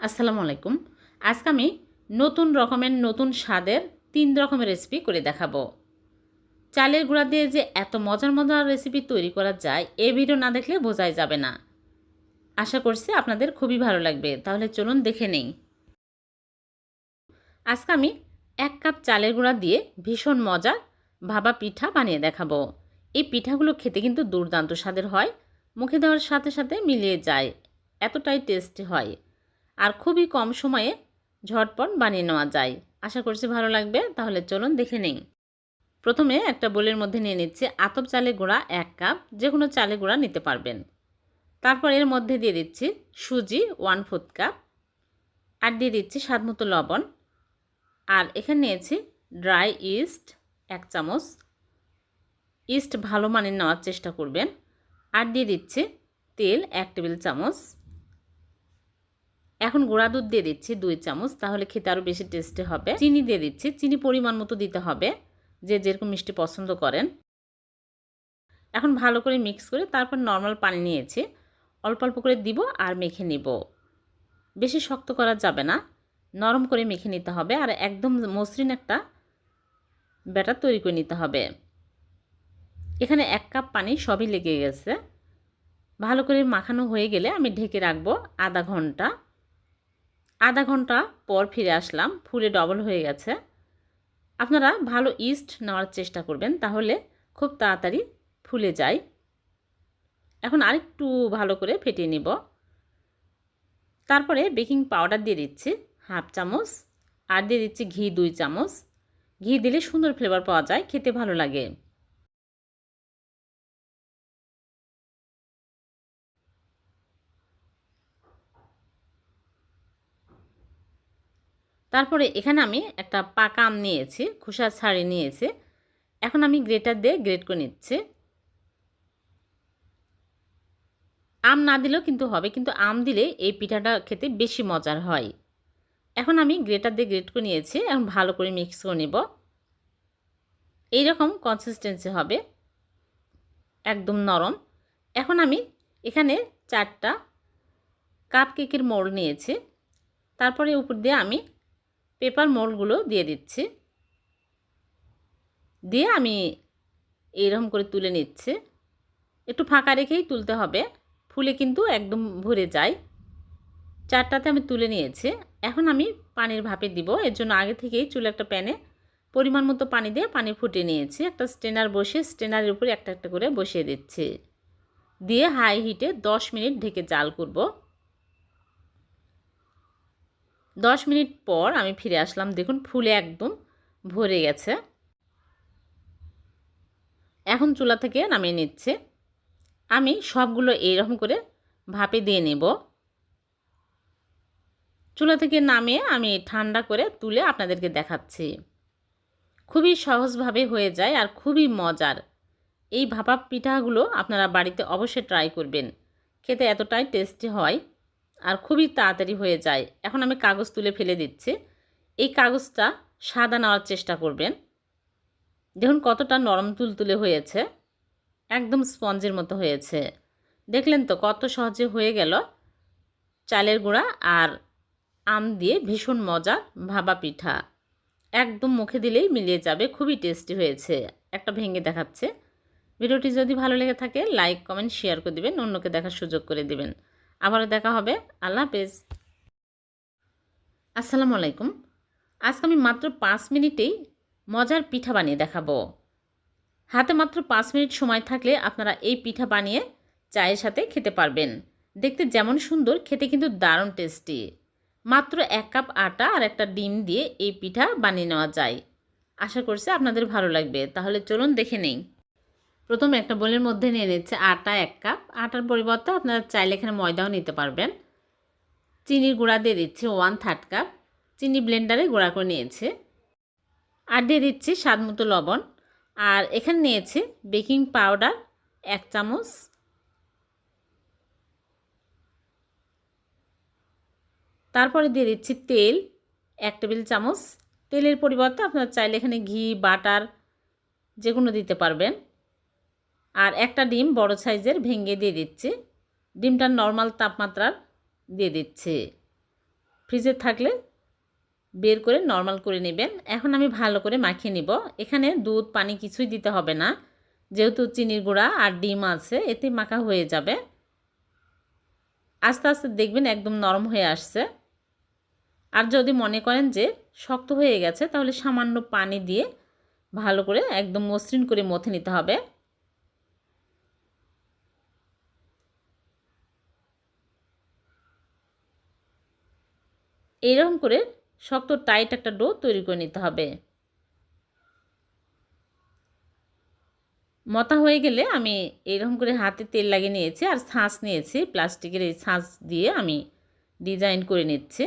আসসালামু আলাইকুম। আজকে আমি নতুন রকমের নতুন স্বাদের তিন রকমের রেসিপি করে দেখাবো। চালের গুঁড়া দিয়ে যে এত মজার মজার রেসিপি তৈরি করা যায়, এ ভিডিও না দেখলে বোঝাই যাবে না। আশা করছি আপনাদের খুবই ভালো লাগবে। তাহলে চলুন দেখে নেই। আজকে আমি এক কাপ চালের গুঁড়া দিয়ে ভীষণ মজার ভাবা পিঠা বানিয়ে দেখাবো। এই পিঠাগুলো খেতে কিন্তু দুর্দান্ত স্বাদের হয়, মুখে দেওয়ার সাথে সাথে মিলিয়ে যায়, এতটাই টেস্টি হয়। আর খুবই কম সময়ে ঝটপট বানিয়ে নেওয়া যায়। আশা করছি ভালো লাগবে, তাহলে চলুন দেখে নেই। প্রথমে একটা বোলের মধ্যে নিয়ে নিচ্ছি আতপ চালে গুঁড়া এক কাপ যে কোনো চালে গুঁড়া নিতে পারবেন। তারপর এর মধ্যে দিয়ে দিচ্ছি সুজি ওয়ান ফোর্থ কাপ, আর দিয়ে দিচ্ছি স্বাদ মতো লবণ। আর এখানে নিয়েছি ড্রাই ইস্ট এক চামচ। ইস্ট ভালো মানের নেওয়ার চেষ্টা করবেন। আর দিয়ে দিচ্ছি তেল এক টেবিল চামচ। এখন গুঁড়া দুধ দিয়ে দিচ্ছি দুই চামচ, তাহলে খেতে আরও বেশি টেস্টি হবে। চিনি দিয়ে দিচ্ছি, চিনি পরিমাণ মতো দিতে হবে, যে যেরকম মিষ্টি পছন্দ করেন। এখন ভালো করে মিক্স করে তারপর নর্মাল পানি নিয়েছি, অল্প অল্প করে দিব আর মেখে নিব। বেশি শক্ত করা যাবে না, নরম করে মেখে নিতে হবে আর একদম মসৃণ একটা ব্যাটার তৈরি করে নিতে হবে। এখানে এক কাপ পানি সবই লেগে গেছে। ভালো করে মাখানো হয়ে গেলে আমি ঢেকে রাখব আধা ঘণ্টা। আধা ঘণ্টা পর ফিরে আসলাম, ফুলে ডবল হয়ে গেছে। আপনারা ভালো ইস্ট নেওয়ার চেষ্টা করবেন, তাহলে খুব তাড়াতাড়ি ফুলে যায় এখন আরেকটু ভালো করে ফেটিয়ে নিব। তারপরে বেকিং পাউডার দিয়ে দিচ্ছি হাফ চামচ, আর দিয়ে দিচ্ছি ঘি দুই চামচ। ঘি দিলে সুন্দর ফ্লেভার পাওয়া যায়, খেতে ভালো লাগে। তারপরে এখানে আমি একটা পাকা আম নিয়েছি, খোসা ছাড়ি নিয়েছি। এখন আমি গ্রেটার দিয়ে গ্রেট করে নিচ্ছি। আম না দিলেও কিন্তু হবে, কিন্তু আম দিলে এই পিঠাটা খেতে বেশি মজার হয়। এখন আমি গ্রেটার দিয়ে গ্রেট করে নিয়েছি, এখন ভালো করে মিক্স করে নেব। এইরকম কনসিস্টেন্সি হবে। একদম নরম। এখন আমি এখানে চারটা কাপ কেকের মোড় নিয়েছি। তারপরে উপর দিয়ে আমি পেপার মোলগুলো দিয়ে দিচ্ছি। দিয়ে আমি এইরকম করে তুলে নিচ্ছি। একটু ফাঁকা রেখেই তুলতে হবে। ফুলে কিন্তু একদম ভরে যায়। চারটাতে আমি তুলে নিয়েছি। এখন আমি পানির ভাপে দিব। এর জন্য আগে থেকেই চুলে একটা প্যানে পরিমাণ মতো পানি দিয়ে পানি ফুটিয়ে নিয়েছি। একটা স্টেনার বসে স্টেনারের উপরে একটা একটা করে বসিয়ে দিচ্ছি। দিয়ে হাই হিটে দশ মিনিট ঢেকে জাল করব। দশ মিনিট পর আমি ফিরে আসলাম। দেখুন, ফুলে একদম ভরে গেছে। এখন চুলা থেকে নামিয়ে নিচ্ছে। আমি সবগুলো এইরকম করে ভাপে দিয়ে নেব। চুলা থেকে নামিয়ে আমি ঠান্ডা করে তুলে আপনাদেরকে দেখাচ্ছি। খুবই সহজভাবে হয়ে যায় আর খুবই মজার। এই ভাপা পিঠাগুলো আপনারা বাড়িতে অবশ্যই ট্রাই করবেন। খেতে এতটাই টেস্টি হয়। আর খুবই তাড়াতাড়ি হয়ে যায়। এখন আমি কাগজ তুলে ফেলে দিচ্ছি। এই কাগজটা সাদা নেওয়ার চেষ্টা করবেন। দেখুন কতটা নরম তুলতুলে হয়েছে। একদম স্পঞ্জের মতো হয়েছে। দেখলেন তো কত সহজে হয়ে গেল। চালের গুঁড়া আর আম দিয়ে ভীষণ মজার ভাবা পিঠা। একদম মুখে দিলেই মিলিয়ে যাবে। খুবই টেস্টি হয়েছে। একটা ভেঙে দেখাচ্ছে। ভিডিওটি যদি ভালো লেগে থাকে, লাইক, কমেন্ট, শেয়ার করে দেবেন। অন্যকে দেখার সুযোগ করে দেবেন। আবারও দেখা হবে। আল্লাহ হাফেজ। আসসালামু আলাইকুম। আজকে আমি মাত্র পাঁচ মিনিটেই মজার পিঠা বানিয়ে দেখাবো। হাতে মাত্র পাঁচ মিনিট সময় থাকলে আপনারা এই পিঠা বানিয়ে চায়ের সাথে খেতে পারবেন। দেখতে যেমন সুন্দর, খেতে কিন্তু দারুণ টেস্টি। মাত্র এক কাপ আটা আর একটা ডিম দিয়ে এই পিঠা বানিয়ে নেওয়া যায়। আশা করছি আপনাদের ভালো লাগবে। তাহলে চলুন দেখে নেই। প্রথমে একটা বোলের মধ্যে নিয়ে নিচ্ছে আটা এক কাপ। আটার পরিবর্তে আপনারা চাইলে এখানে ময়দাও নিতে পারবেন। চিনির গুঁড়া দিয়ে দিচ্ছি ওয়ান থার্ড কাপ চিনি ব্লেন্ডারে গুঁড়া করে নিয়েছে। আর দিয়ে দিচ্ছি স্বাদ মতো লবণ। আর এখানে নিয়েছি বেকিং পাউডার এক চামচ। তারপরে দিয়ে দিচ্ছি তেল এক টেবিল চামচ। তেলের পরিবর্তে আপনারা চাইলে এখানে ঘি, বাটার যে কোনো দিতে পারবেন। আর একটা ডিম বড় সাইজের ভেঙে দিয়ে দিচ্ছি। ডিমটা নর্মাল তাপমাত্রার দিয়ে দিচ্ছে। ফ্রিজে থাকলে বের করে নর্মাল করে নেবেন। এখন আমি ভালো করে মাখিয়ে নিব। এখানে দুধ, পানি কিছুই দিতে হবে না। যেহেতু চিনির গুঁড়া আর ডিম আছে, এতে মাখা হয়ে যাবে। আস্তে আস্তে দেখবেন একদম নরম হয়ে আসছে। আর যদি মনে করেন যে শক্ত হয়ে গেছে, তাহলে সামান্য পানি দিয়ে ভালো করে একদম মসৃণ করে মথে নিতে হবে। এইরকম করে শক্ত টাইট একটা ডো তৈরি করে নিতে হবে। মতা হয়ে গেলে আমি এরকম করে হাতে তেল লাগিয়ে নিয়েছি আর ছাঁচ নিয়েছি, প্লাস্টিকের এই ছাঁচ দিয়ে আমি ডিজাইন করে নিচ্ছি।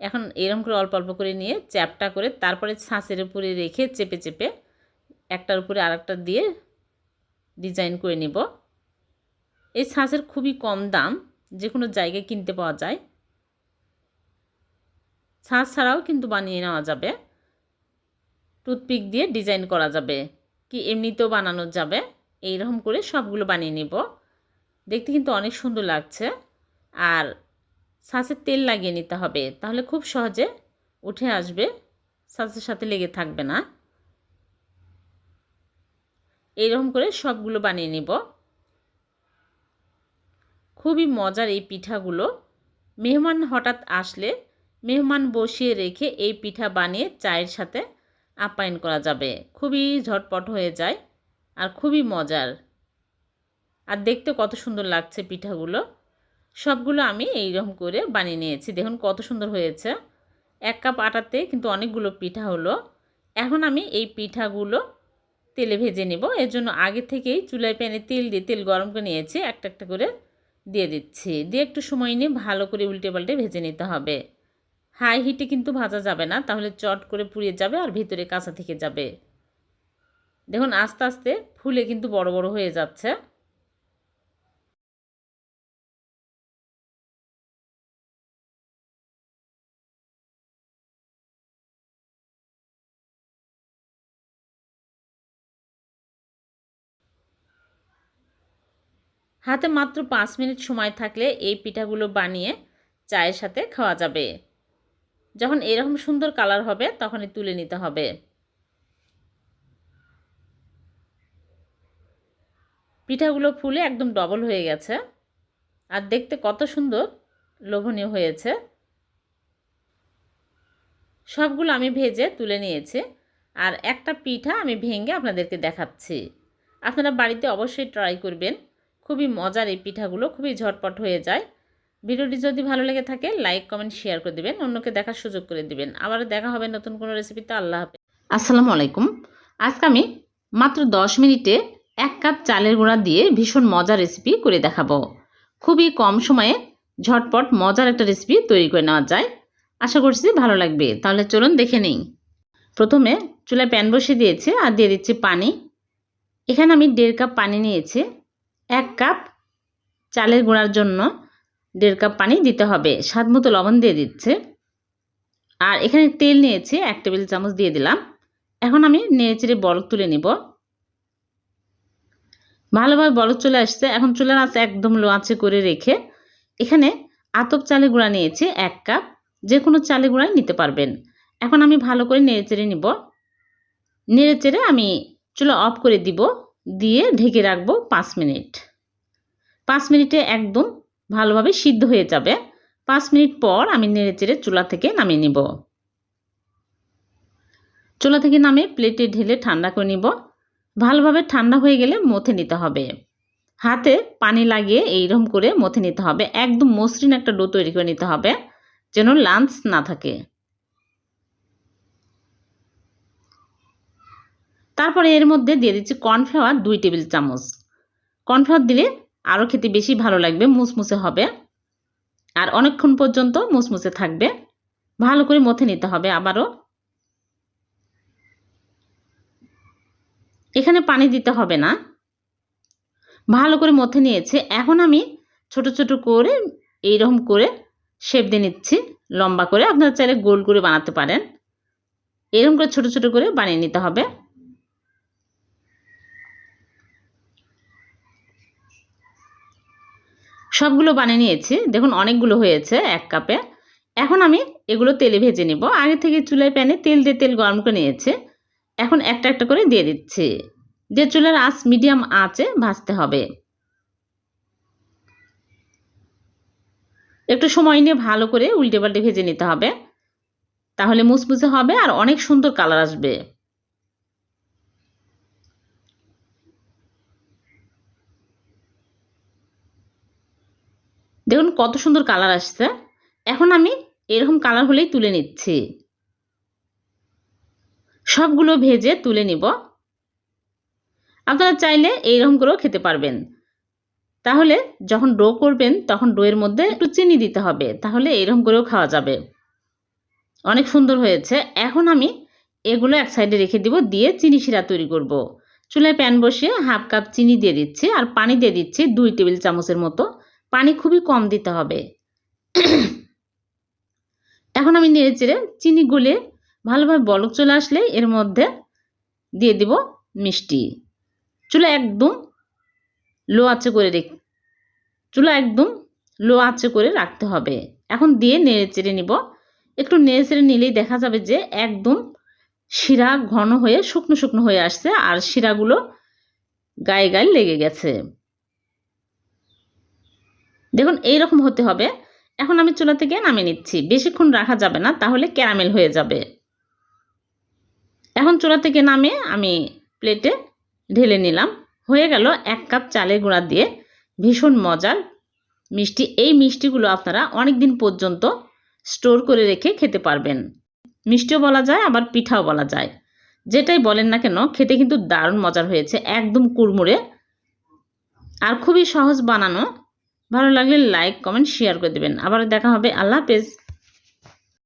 এখন এরকম করে অল্প অল্প করে নিয়ে চ্যাপটা করে তারপরে ছাঁচের উপরে রেখে চেপে চেপে একটার উপরে আরেকটা দিয়ে ডিজাইন করে নিব। এই ছাঁচের খুবই কম দাম যে কোনো জায়গায় কিনতে পাওয়া যায়। ছাঁচ ছাড়াও কিন্তু বানিয়ে নেওয়া যাবে। টুথপিক দিয়ে ডিজাইন করা যাবে। কি এমনিতেও বানানো যাবে। এইরকম করে সবগুলো বানিয়ে নিব। দেখতে কিন্তু অনেক সুন্দর লাগছে। আর ছাঁচের তেল লাগিয়ে নিতে হবে। তাহলে খুব সহজে উঠে আসবে। ছাঁচের সাথে লেগে থাকবে না। এইরকম করে সবগুলো বানিয়ে নিব। খুবই মজার এই পিঠাগুলো। মেহমান হঠাৎ আসলে মেহমান বসিয়ে রেখে এই পিঠা বানিয়ে চায়ের সাথে আপ্যায়ন করা যাবে। খুবই ঝটপট হয়ে যায় আর খুবই মজার। আর দেখতে কত সুন্দর লাগছে পিঠাগুলো। সবগুলো আমি এইরকম করে বানিয়ে নিয়েছি। দেখুন কত সুন্দর হয়েছে। এক কাপ আটাতে কিন্তু অনেকগুলো পিঠা হলো। এখন আমি এই পিঠাগুলো তেলে ভেজে নেব। এর জন্য আগে থেকেই চুলায় প্যানে তেল দিয়ে তেল গরম করে নিয়েছি। একটা একটা করে দিয়ে দিচ্ছি। দিয়ে একটু সময় নিয়ে ভালো করে উল্টে পাল্টে ভেজে নিতে হবে। হাই হিটে কিন্তু ভাজা যাবে না, তাহলে চট করে পুড়িয়ে যাবে আর ভিতরে কাঁচা থেকে যাবে। দেখুন, আস্তে আস্তে ফুলে কিন্তু বড় বড় হয়ে যাচ্ছে। হাতে মাত্র পাঁচ মিনিট সময় থাকলে এই পিঠাগুলো বানিয়ে চায়ের সাথে খাওয়া যাবে। যখন এরকম সুন্দর কালার হবে, তখনই তুলে নিতে হবে। পিঠাগুলো ফুলে একদম ডবল হয়ে গেছে। আর দেখতে কত সুন্দর লোভনীয় হয়েছে। সবগুলো আমি ভেজে তুলে নিয়েছি। আর একটা পিঠা আমি ভেঙে আপনাদেরকে দেখাচ্ছি। আপনারা বাড়িতে অবশ্যই ট্রাই করবেন। খুবই মজার এই পিঠাগুলো, খুবই ঝটপট হয়ে যায়। ভিডিওটি যদি ভালো লেগে থাকে লাইক কমেন্ট শেয়ার করে দিবেন। অন্যকে দেখার সুযোগ করে দিবেন। আবার দেখা হবে নতুন কোনো রেসিপিতে আল্লাহ হাফেজ। আসসালামু আলাইকুম। আজকে আমি মাত্র দশ মিনিটে এক কাপ চালের গুঁড়া দিয়ে ভীষণ মজার রেসিপি করে দেখাবো। খুবই কম সময়ে ঝটপট মজার একটা রেসিপি তৈরি করে নেওয়া যায়। আশা করছি ভালো লাগবে। তাহলে চলুন দেখে নিই। প্রথমে চুলায় প্যান বসিয়ে দিয়েছি আর দিয়ে দিচ্ছি পানি। এখানে আমি দেড় কাপ পানি নিয়েছি। এক কাপ চালের গুঁড়ার জন্য দেড় কাপ পানি দিতে হবে। স্বাদ মতো লবণ দিয়ে দিচ্ছে। আর এখানে তেল নিয়েছি, এক টেবিল চামচ দিয়ে দিলাম। এখন আমি নেড়েচেড়ে বরফ তুলে নিব। ভালোভাবে বরফ চলে আসছে। এখন চুলার আঁচ একদম লো আঁচে করে রেখে এখানে আতপ চালের গুঁড়া নিয়েছি, এক কাপ। যে কোনো চালের গুঁড়াই নিতে পারবেন। এখন আমি ভালো করে নেড়েচেড়ে নিব। নেড়েচেড়ে আমি চুলা অফ করে দিব। দিয়ে ঢেকে রাখব পাঁচ মিনিট। পাঁচ মিনিটে একদম ভালোভাবে সিদ্ধ হয়ে যাবে। পাঁচ মিনিট পর আমি নেড়েচেড়ে চুলা থেকে নামিয়ে নিব। চুলা থেকে নামে প্লেটে ঢেলে ঠান্ডা করে নিব। ভালোভাবে ঠান্ডা হয়ে গেলে মথে নিতে হবে। হাতে পানি লাগিয়ে এইরকম করে মথে নিতে হবে। একদম মসৃণ একটা ডো তৈরি করে নিতে হবে, যেন লাঞ্চ না থাকে। তারপরে এর মধ্যে দিয়ে দিচ্ছি কর্নফ্লাওয়ার দুই টেবিল চামচ। কর্নফ্লাওয়ার দিলে আরও খেতে বেশি ভালো লাগবে, মুসমুসে হবে। আর অনেকক্ষণ পর্যন্ত মুসমুসে থাকবে। ভালো করে মথে নিতে হবে আবারও। এখানে পানি দিতে হবে না। ভালো করে মথে নিয়েছে। এখন আমি ছোট ছোট করে এইরকম করে শেপ দিয়ে নিচ্ছি। লম্বা করে। আপনারা চাইলে গোল করে বানাতে পারেন। এরকম করে ছোট ছোট করে বানিয়ে নিতে হবে। সবগুলো বানিয়ে নিয়েছি। দেখুন, অনেকগুলো হয়েছে এক কাপে। এখন আমি এগুলো তেলে ভেজে নিব। আগে থেকে চুলায় প্যানে তেল দিয়ে তেল গরম করে নিয়েছে। এখন একটা একটা করে দিয়ে দিচ্ছি। দিয়ে চুলার আঁচ মিডিয়াম আঁচে ভাজতে হবে। একটু সময় নিয়ে ভালো করে উল্টে পাল্টে ভেজে নিতে হবে। তাহলে মুচমুচে হবে আর অনেক সুন্দর কালার আসবে। দেখুন কত সুন্দর কালার আসছে। এখন আমি এরকম কালার হলেই তুলে নিচ্ছি। সবগুলো ভেজে তুলে নিব। আপনারা চাইলে এইরকম করেও খেতে পারবেন। তাহলে যখন ডো করবেন, তখন ডোয়ের মধ্যে একটু চিনি দিতে হবে, তাহলে এরকম করেও খাওয়া যাবে। অনেক সুন্দর হয়েছে। এখন আমি এগুলো এক সাইডে রেখে দিব, দিয়ে চিনি শিরা তৈরি করব। চুলায় প্যান বসিয়ে হাফ কাপ চিনি দিয়ে দিচ্ছি, আর পানি দিয়ে দিচ্ছি দুই টেবিল চামচের মতো। পানি খুবই কম দিতে হবে। এখন আমি নেড়ে চেড়ে চিনি গুলে ভালোভাবে বলক চলে আসলে এর মধ্যে দিয়ে দিব মিষ্টি। চুলা একদম লো আঁচে করে রেখ, চুলা একদম লো আঁচে করে রাখতে হবে। এখন দিয়ে নেড়ে চেড়ে নিব। একটু নেড়ে চেড়ে নিলেই দেখা যাবে যে একদম শিরা ঘন হয়ে শুকনো শুকনো হয়ে আসছে আর শিরাগুলো গায়ে গায়ে লেগে গেছে। দেখুন, এইরকম হতে হবে। এখন আমি চুলা থেকে নামিয়ে নিচ্ছি। বেশিক্ষণ রাখা যাবে না, তাহলে ক্যারামেল হয়ে যাবে। এখন চুলা থেকে নামে আমি প্লেটে ঢেলে নিলাম। হয়ে গেল এক কাপ চালের গুঁড়া দিয়ে ভীষণ মজার মিষ্টি। এই মিষ্টিগুলো আপনারা অনেক দিন পর্যন্ত স্টোর করে রেখে খেতে পারবেন। মিষ্টিও বলা যায়, আবার পিঠাও বলা যায়। যেটাই বলেন না কেন, খেতে কিন্তু দারুণ মজার হয়েছে। একদম কুড়মুড়ে। আর খুবই সহজ বানানো ভালো লাগলে লাইক কমেন্ট শেয়ার করে দেবেন। আবার দেখা হবে। আল্লাহ হাফেজ।